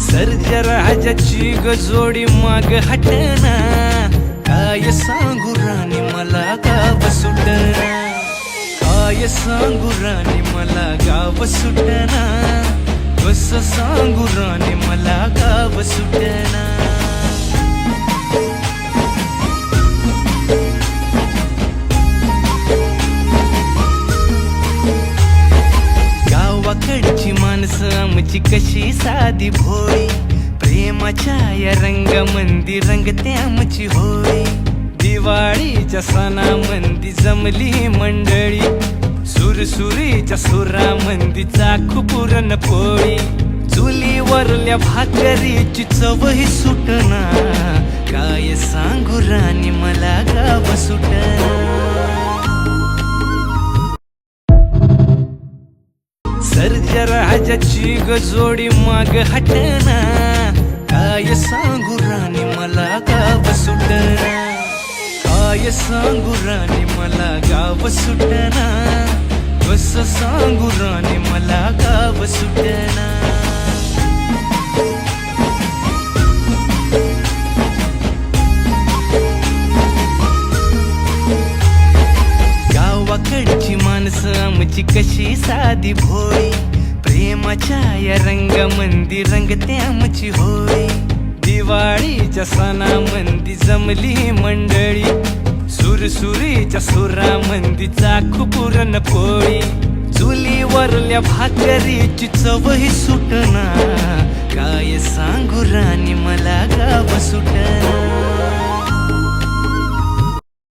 सर्जराजाची गजोडी माग हटना. काय सांगू राणी मला गाव सुटना. काय सांगू राणी मला गाव सुटना. कस सांगू राणी मला गाव सुटना. माणसं आमची कशी साधी भोळी? प्रेमाच्या या रंगामंदी रंगते आमची होळी. दिवाळीच्या सणामंदी जमली मंडळी. सुरसुरीच्या सुरामंदी चाखू पुरण पोळी. चुलीवरल्या भाकरीची चवही सुटना काय राजाची गजोडी माग हटना काय सांगू राणी मला गाव सुटना. काय सांगू राणी मला गाव सुटना. कस सांगू राणी मला गाव सुटना. गावाकडची माणसं आमची कशी साधी भोळी? प्रेमाच्या या रंगामंदी रंगते आमची होळी दिवाळीच्या सणामंदी जमली मंडळी. सुरसुरीच्या सुरामंदी चाखू पुरण पोळी चुलीवरल्या भाकरीची चवही सुटना